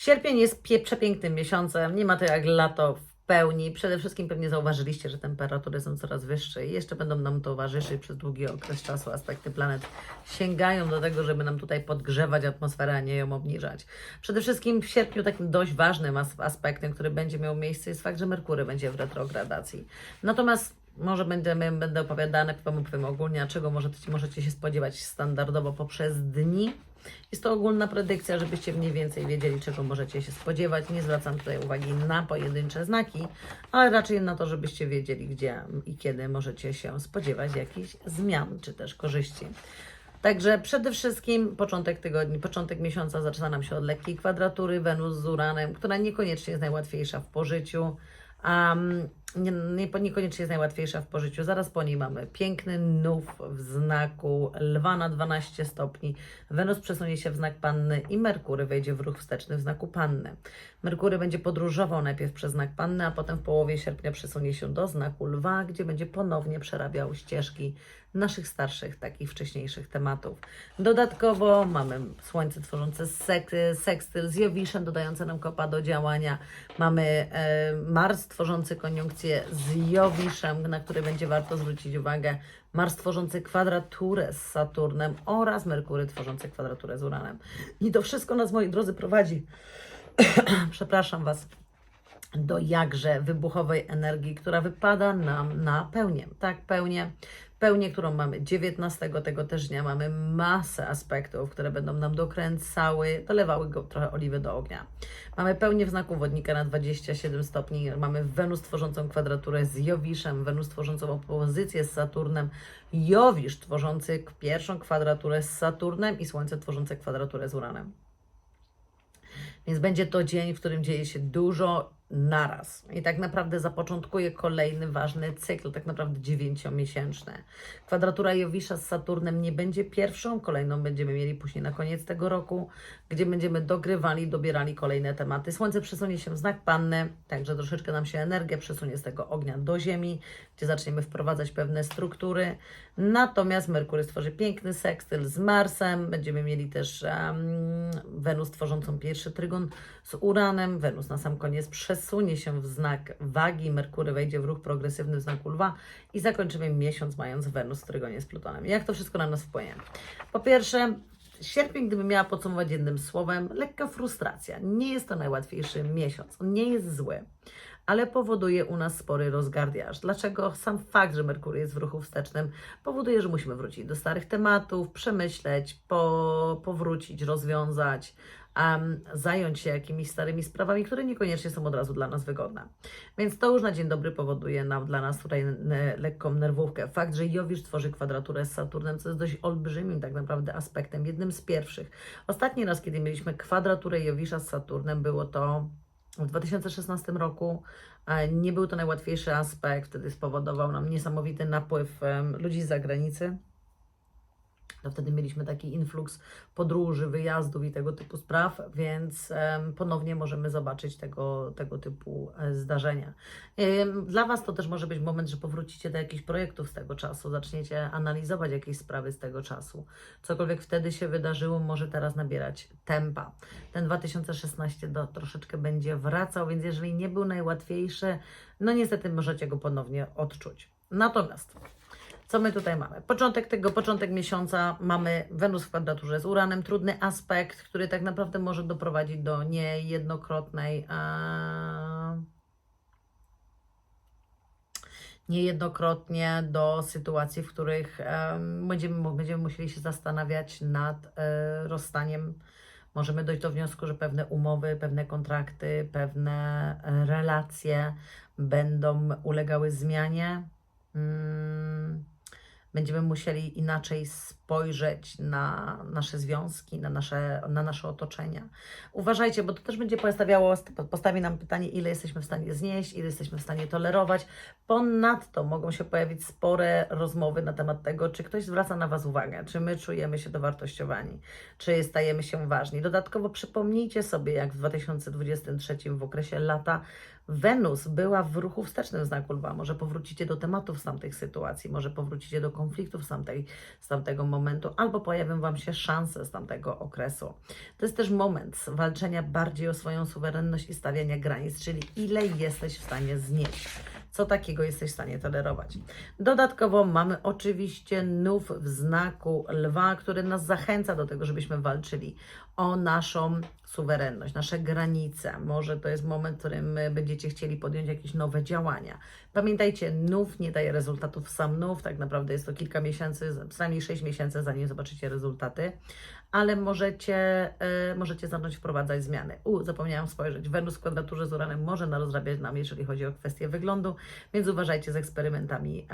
Sierpień jest przepięknym miesiącem, nie ma to jak lato w pełni. Przede wszystkim pewnie zauważyliście, że temperatury są coraz wyższe i jeszcze będą nam towarzyszyć przez długi okres czasu. Aspekty planet sięgają do tego, żeby nam tutaj podgrzewać atmosferę, a nie ją obniżać. Przede wszystkim w sierpniu takim dość ważnym as- aspektem, który będzie miał miejsce, jest fakt, że Merkury będzie w retrogradacji. Natomiast może będziemy, będę opowiadane, Wam opowiem ogólnie, a czego możecie, możecie się spodziewać standardowo poprzez dni. Jest to ogólna predykcja, żebyście mniej więcej wiedzieli, czego możecie się spodziewać. Nie zwracam tutaj uwagi na pojedyncze znaki, ale raczej na to, żebyście wiedzieli, gdzie i kiedy możecie się spodziewać jakichś zmian czy też korzyści. Także przede wszystkim początek tygodni, początek miesiąca zaczyna nam się od lekkiej kwadratury Wenus z Uranem, która niekoniecznie jest najłatwiejsza w pożyciu. Um, nie, nie, niekoniecznie jest najłatwiejsza w pożyciu. Zaraz po niej mamy piękny nów w znaku lwa na 12 stopni. Wenus przesunie się w znak panny i Merkury wejdzie w ruch wsteczny w znaku panny. Merkury będzie podróżował najpierw przez znak panny, a potem w połowie sierpnia przesunie się do znaku lwa, gdzie będzie ponownie przerabiał ścieżki naszych starszych, takich wcześniejszych tematów. Dodatkowo mamy Słońce tworzące sek sekstyl z Jowiszem, dodające nam kopa do działania. Mamy e, Mars tworzący koniunkcję z Jowiszem, na który będzie warto zwrócić uwagę. Mars tworzący kwadraturę z Saturnem oraz Merkury tworzący kwadraturę z Uranem. I to wszystko nas, moi drodzy, prowadzi, przepraszam Was, do jakże wybuchowej energii, która wypada nam na pełnię. Tak, pełnię. Pełnię, którą mamy 19 tego też dnia, mamy masę aspektów, które będą nam dokręcały, dolewały go trochę oliwy do ognia. Mamy pełnię w znaku wodnika na 27 stopni, mamy Wenus tworzącą kwadraturę z Jowiszem, Wenus tworzącą opozycję z Saturnem, Jowisz tworzący pierwszą kwadraturę z Saturnem i Słońce tworzące kwadraturę z Uranem. Więc będzie to dzień, w którym dzieje się dużo naraz. I tak naprawdę zapoczątkuje kolejny ważny cykl, tak naprawdę dziewięciomiesięczny. Kwadratura Jowisza z Saturnem nie będzie pierwszą, kolejną będziemy mieli później na koniec tego roku, gdzie będziemy dogrywali, dobierali kolejne tematy. Słońce przesunie się w znak Panny, także troszeczkę nam się energia przesunie z tego ognia do Ziemi, gdzie zaczniemy wprowadzać pewne struktury. Natomiast Merkury stworzy piękny sekstyl z Marsem, będziemy mieli też em, Wenus tworzącą pierwszy trygon z Uranem. Wenus na sam koniec przesunie się w znak wagi, Merkury wejdzie w ruch progresywny w znaku lwa i zakończymy miesiąc mając Wenus w trygonie z Plutonem. Jak to wszystko na nas wpłynie? Po pierwsze, sierpień, gdybym miała podsumować jednym słowem, lekka frustracja. Nie jest to najłatwiejszy miesiąc. On nie jest zły ale powoduje u nas spory rozgardiaż. Dlaczego? Sam fakt, że Merkury jest w ruchu wstecznym, powoduje, że musimy wrócić do starych tematów, przemyśleć, po, powrócić, rozwiązać, em, zająć się jakimiś starymi sprawami, które niekoniecznie są od razu dla nas wygodne. Więc to już na dzień dobry powoduje nam, dla nas tutaj ne, lekką nerwówkę. Fakt, że Jowisz tworzy kwadraturę z Saturnem, co jest dość olbrzymim tak naprawdę aspektem, jednym z pierwszych. Ostatni raz, kiedy mieliśmy kwadraturę Jowisza z Saturnem, było to w 2016 roku e, nie był to najłatwiejszy aspekt, wtedy spowodował nam niesamowity napływ ludzi z zagranicy. To wtedy mieliśmy taki influx podróży, wyjazdów i tego typu spraw, więc ponownie możemy zobaczyć tego, tego typu e, zdarzenia. Dla Was to też może być moment, że powrócicie do jakichś projektów z tego czasu, zaczniecie analizować jakieś sprawy z tego czasu. Cokolwiek wtedy się wydarzyło, może teraz nabierać tempa. Ten 2016 do, troszeczkę będzie wracał, więc jeżeli nie był najłatwiejszy, no niestety możecie go ponownie odczuć. Natomiast co my tutaj mamy? Początek tego, początek miesiąca mamy Wenus w kwadraturze z Uranem, trudny aspekt, który tak naprawdę może doprowadzić do niejednokrotnej a, niejednokrotnie do sytuacji, w których em, będziemy, będziemy musieli się zastanawiać nad e, rozstaniem. Możemy dojść do wniosku, że pewne umowy, pewne kontrakty, pewne e, relacje będą ulegały zmianie. Mm, będziemy musieli inaczej spojrzeć na nasze związki, na nasze, na nasze otoczenia. Uważajcie, bo to też będzie postawiało, postawi nam pytanie, ile jesteśmy w stanie znieść, ile jesteśmy w stanie tolerować. Ponadto mogą się pojawić spore rozmowy na temat tego, czy ktoś zwraca na Was uwagę, czy my czujemy się dowartościowani, czy stajemy się ważni. Dodatkowo przypomnijcie sobie, jak w 2023 w okresie lata Wenus była w ruchu wstecznym znaku lwa. Może powrócicie do tematów z tamtych sytuacji, może powrócicie do konfliktów z, tamtej, z tamtego momentu, albo pojawią Wam się szanse z tamtego okresu. To jest też moment walczenia bardziej o swoją suwerenność i stawiania granic, czyli ile jesteś w stanie znieść. Co takiego jesteś w stanie tolerować? Dodatkowo mamy oczywiście nów w znaku lwa, który nas zachęca do tego, żebyśmy walczyli o naszą suwerenność, nasze granice. Może to jest moment, w którym będziecie chcieli podjąć jakieś nowe działania. Pamiętajcie, nów nie daje rezultatów sam nów, tak naprawdę jest to kilka miesięcy, przynajmniej 6 miesięcy, zanim zobaczycie rezultaty, ale możecie, y, możecie zacząć wprowadzać zmiany. U, zapomniałam spojrzeć, Wenus w kwadraturze z Uranem może narozrabiać nam, jeżeli chodzi o kwestie wyglądu, więc uważajcie z eksperymentami.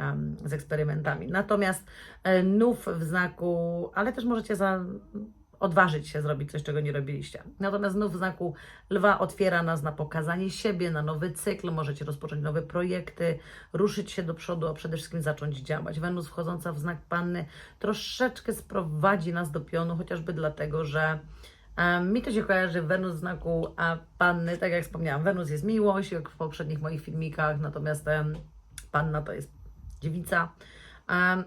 z eksperymentami. Natomiast e, nów w znaku, ale też możecie za, odważyć się zrobić coś, czego nie robiliście. Natomiast znów w znaku lwa otwiera nas na pokazanie siebie, na nowy cykl, możecie rozpocząć nowe projekty, ruszyć się do przodu, a przede wszystkim zacząć działać. Wenus wchodząca w znak panny troszeczkę sprowadzi nas do pionu, chociażby dlatego, że em, mi to się kojarzy Wenus w znaku panny, tak jak wspomniałam, Wenus jest miłość, jak w poprzednich moich filmikach, natomiast panna to jest dziewica,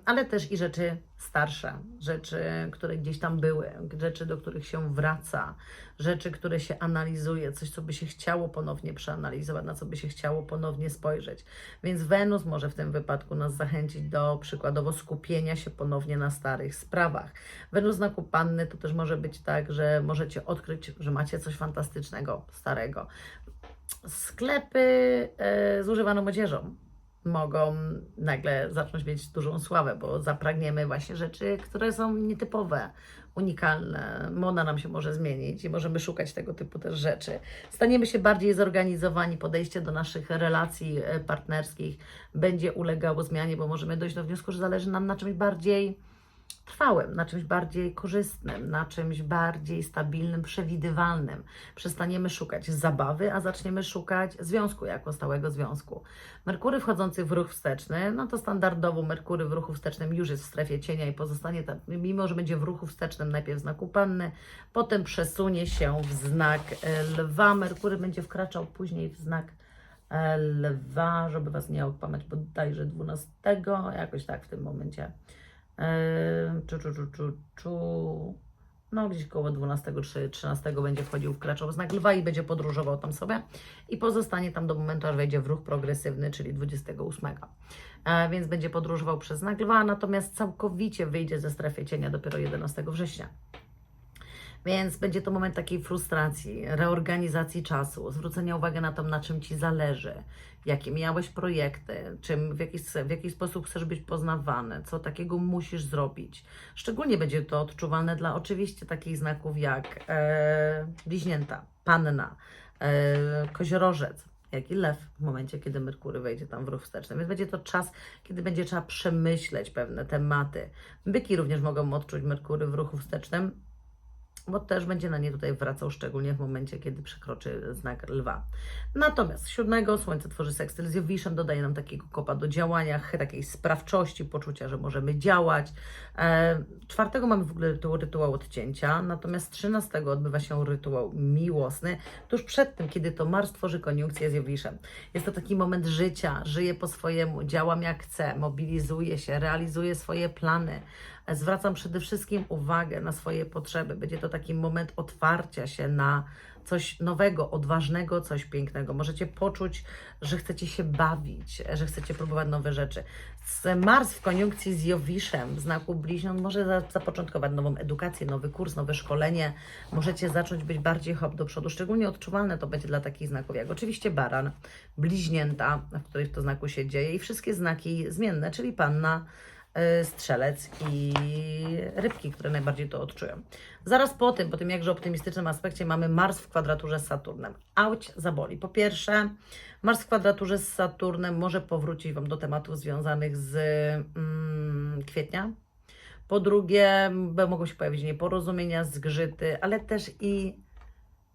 ale też i rzeczy starsze, rzeczy, które gdzieś tam były, rzeczy, do których się wraca, rzeczy, które się analizuje, coś, co by się chciało ponownie przeanalizować, na co by się chciało ponownie spojrzeć. Więc Wenus może w tym wypadku nas zachęcić do przykładowo skupienia się ponownie na starych sprawach. Wenus znaku panny to też może być tak, że możecie odkryć, że macie coś fantastycznego, starego. Sklepy e, z używaną odzieżą mogą nagle zacząć mieć dużą sławę, bo zapragniemy właśnie rzeczy, które są nietypowe, unikalne. Moda nam się może zmienić i możemy szukać tego typu też rzeczy. Staniemy się bardziej zorganizowani, podejście do naszych relacji e, partnerskich będzie ulegało zmianie, bo możemy dojść do wniosku, że zależy nam na czymś bardziej trwałym, na czymś bardziej korzystnym, na czymś bardziej stabilnym, przewidywalnym. Przestaniemy szukać zabawy, a zaczniemy szukać związku jako stałego związku. Merkury wchodzący w ruch wsteczny, no to standardowo Merkury w ruchu wstecznym już jest w strefie cienia i pozostanie tam, mimo że będzie w ruchu wstecznym najpierw w znaku panny, potem przesunie się w znak e, lwa. Merkury będzie wkraczał później w znak e, lwa, żeby Was nie okłamać, bodajże 12, jakoś tak w tym momencie. Czu, czu, czu, czu, czu. No, gdzieś koło 12 czy 13 będzie wchodził, w znak lwa i będzie podróżował tam sobie i pozostanie tam do momentu, aż wejdzie w ruch progresywny, czyli 28. E, więc będzie podróżował przez znak lwa, natomiast całkowicie wyjdzie ze strefy cienia dopiero 11 września. Więc będzie to moment takiej frustracji, reorganizacji czasu, zwrócenia uwagi na to, na czym Ci zależy, jakie miałeś projekty, czym, w, jaki, w jaki sposób chcesz być poznawany, co takiego musisz zrobić. Szczególnie będzie to odczuwalne dla oczywiście takich znaków jak e, bliźnięta, panna, e, koziorożec, jak i lew w momencie, kiedy Merkury wejdzie tam w ruch wsteczny. Więc będzie to czas, kiedy będzie trzeba przemyśleć pewne tematy. Byki również mogą odczuć Merkury w ruchu wstecznym, bo też będzie na nie tutaj wracał, szczególnie w momencie, kiedy przekroczy znak lwa. Natomiast siódmego Słońce tworzy sekstyl z Jowiszem, dodaje nam takiego kopa do działania, takiej sprawczości, poczucia, że możemy działać. E, czwartego mamy w ogóle rytuał, rytuał odcięcia, natomiast trzynastego odbywa się rytuał miłosny, tuż przed tym, kiedy to Mars tworzy koniunkcję z Jowiszem. Jest to taki moment życia, żyję po swojemu, działam jak chcę, mobilizuję się, realizuję swoje plany. Zwracam przede wszystkim uwagę na swoje potrzeby. Będzie to taki moment otwarcia się na coś nowego, odważnego, coś pięknego. Możecie poczuć, że chcecie się bawić, że chcecie próbować nowe rzeczy. Mars w koniunkcji z Jowiszem w znaku bliźniąt może za- zapoczątkować nową edukację, nowy kurs, nowe szkolenie. Możecie zacząć być bardziej hop do przodu. Szczególnie odczuwalne to będzie dla takich znaków jak oczywiście baran, bliźnięta, w których to znaku się dzieje i wszystkie znaki zmienne, czyli panna, strzelec i rybki, które najbardziej to odczują. Zaraz po tym, po tym jakże optymistycznym aspekcie mamy Mars w kwadraturze z Saturnem. Auć zaboli. Po pierwsze, Mars w kwadraturze z Saturnem może powrócić Wam do tematów związanych z mm, kwietnia. Po drugie, mogą się pojawić nieporozumienia, zgrzyty, ale też i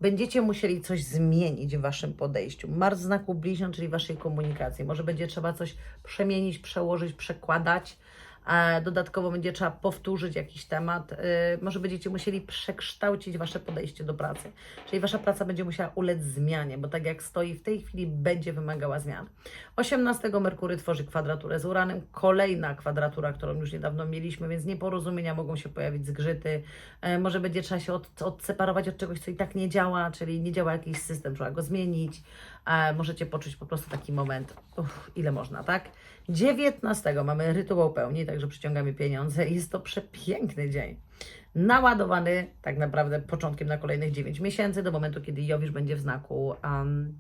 będziecie musieli coś zmienić w Waszym podejściu. Mars znaku bliźniąt, czyli Waszej komunikacji. Może będzie trzeba coś przemienić, przełożyć, przekładać, Dodatkowo będzie trzeba powtórzyć jakiś temat. E, Może będziecie musieli przekształcić Wasze podejście do pracy. Czyli Wasza praca będzie musiała ulec zmianie, bo tak jak stoi w tej chwili, będzie wymagała zmian. 18 Merkury tworzy kwadraturę z Uranem. Kolejna kwadratura, którą już niedawno mieliśmy, więc nieporozumienia mogą się pojawić, zgrzyty. E, Może będzie trzeba się od, odseparować od czegoś, co i tak nie działa, czyli nie działa jakiś system, trzeba go zmienić. Możecie poczuć po prostu taki moment, uff, ile można, tak? 19 mamy rytuał pełni, także przyciągamy pieniądze jest to przepiękny dzień. Naładowany tak naprawdę początkiem na kolejnych 9 miesięcy, do momentu, kiedy Jowisz będzie w znaku um,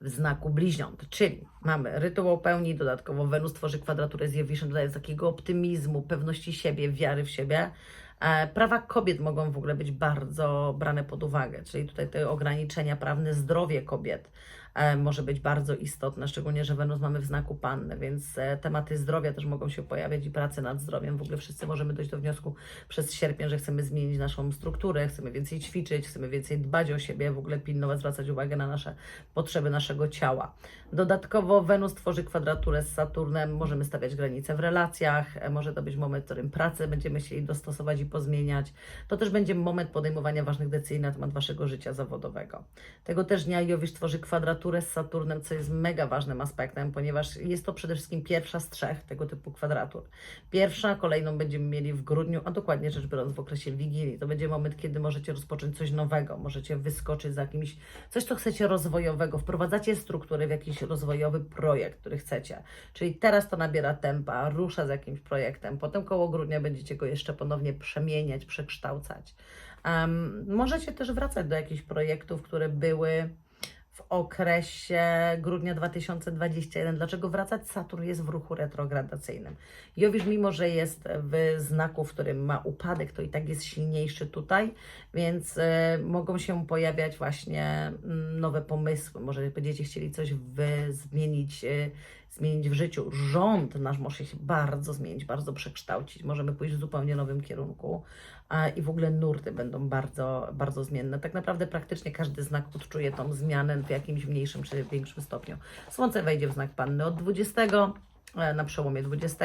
w znaku bliźniąt, czyli mamy rytuał pełni, dodatkowo Wenus tworzy kwadraturę z Jowiszem, dodając takiego optymizmu, pewności siebie, wiary w siebie. E, Prawa kobiet mogą w ogóle być bardzo brane pod uwagę, czyli tutaj te ograniczenia prawne, zdrowie kobiet może być bardzo istotne, szczególnie, że Wenus mamy w znaku Panny, więc e, tematy zdrowia też mogą się pojawiać i pracy nad zdrowiem. W ogóle wszyscy możemy dojść do wniosku przez sierpień, że chcemy zmienić naszą strukturę, chcemy więcej ćwiczyć, chcemy więcej dbać o siebie, w ogóle pilnować, zwracać uwagę na nasze potrzeby naszego ciała. Dodatkowo Wenus tworzy kwadraturę z Saturnem, możemy stawiać granice w relacjach, e, może to być moment, w którym pracę będziemy chcieli dostosować i pozmieniać. To też będzie moment podejmowania ważnych decyzji na temat Waszego życia zawodowego. Tego też dnia Jowisz tworzy kwadraturę z Saturnem, co jest mega ważnym aspektem, ponieważ jest to przede wszystkim pierwsza z trzech tego typu kwadratur. Pierwsza, kolejną będziemy mieli w grudniu, a dokładnie rzecz biorąc w okresie Wigilii. To będzie moment, kiedy możecie rozpocząć coś nowego, możecie wyskoczyć za jakimś, coś co chcecie rozwojowego, wprowadzacie strukturę w jakiś rozwojowy projekt, który chcecie. Czyli teraz to nabiera tempa, rusza z jakimś projektem, potem koło grudnia będziecie go jeszcze ponownie przemieniać, przekształcać. Um, możecie też wracać do jakichś projektów, które były okresie grudnia 2021. Dlaczego wracać? Saturn jest w ruchu retrogradacyjnym. Jowisz, mimo że jest w znaku, w którym ma upadek, to i tak jest silniejszy tutaj, więc e, mogą się pojawiać właśnie mm, nowe pomysły. Może będziecie chcieli coś wy, zmienić, e, zmienić w życiu. Rząd nasz może się bardzo zmienić, bardzo przekształcić. Możemy pójść w zupełnie nowym kierunku i w ogóle nurty będą bardzo, bardzo zmienne. Tak naprawdę praktycznie każdy znak odczuje tą zmianę w jakimś mniejszym czy większym stopniu. Słońce wejdzie w znak Panny od 20 e, na przełomie 20.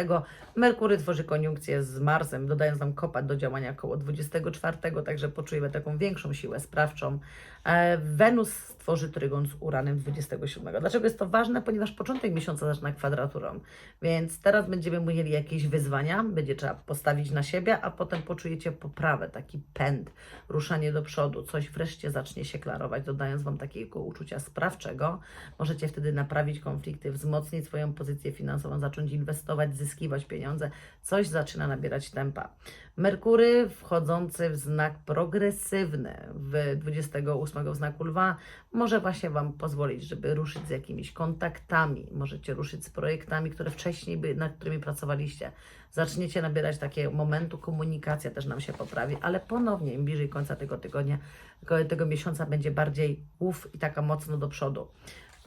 Merkury tworzy koniunkcję z Marsem, dodając nam kopat do działania około 24, także poczujemy taką większą siłę sprawczą. E, Wenus stworzy trygon z Uranem 27. Dlaczego jest to ważne? Ponieważ początek miesiąca zaczyna kwadraturą, więc teraz będziemy mieli jakieś wyzwania, będzie trzeba postawić na siebie, a potem poczujecie poprawę, taki pęd, ruszanie do przodu, coś wreszcie zacznie się klarować, dodając Wam takiego uczucia sprawczego. Możecie wtedy naprawić konflikty, wzmocnić swoją pozycję finansową, zacząć inwestować, zyskiwać pieniądze, coś zaczyna nabierać tempa. Merkury wchodzący w znak progresywny w 28 w znaku lwa może właśnie Wam pozwolić, żeby ruszyć z jakimiś kontaktami, możecie ruszyć z projektami, które wcześniej by, nad którymi pracowaliście. Zaczniecie nabierać takiego momentu, komunikacja też nam się poprawi, ale ponownie im bliżej końca tego tygodnia, tego- tego miesiąca będzie bardziej łów i taka mocno do przodu.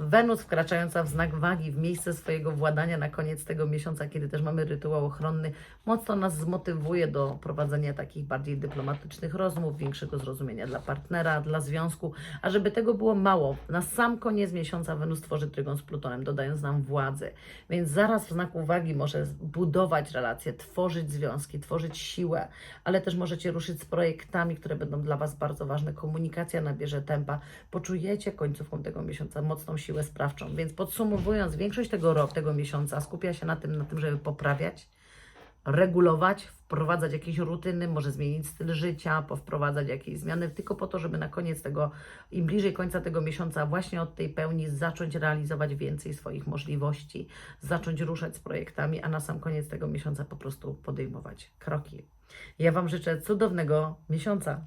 Wenus wkraczająca w znak wagi w miejsce swojego władania na koniec tego miesiąca, kiedy też mamy rytuał ochronny, mocno nas zmotywuje do prowadzenia takich bardziej dyplomatycznych rozmów, większego zrozumienia dla partnera, dla związku. A żeby tego było mało, na sam koniec miesiąca Wenus tworzy trygon z Plutonem, dodając nam władzy. Więc zaraz w znaku wagi może budować relacje, tworzyć związki, tworzyć siłę, ale też możecie ruszyć z projektami, które będą dla Was bardzo ważne. Komunikacja nabierze tempa. Poczujecie końcówką tego miesiąca mocną siłę sprawczą. Więc podsumowując, większość tego roku, tego miesiąca skupia się na tym, na tym, żeby poprawiać, regulować, wprowadzać jakieś rutyny, może zmienić styl życia, powprowadzać jakieś zmiany, tylko po to, żeby na koniec tego, im bliżej końca tego miesiąca, właśnie od tej pełni zacząć realizować więcej swoich możliwości, zacząć ruszać z projektami, a na sam koniec tego miesiąca po prostu podejmować kroki. Ja Wam życzę cudownego miesiąca.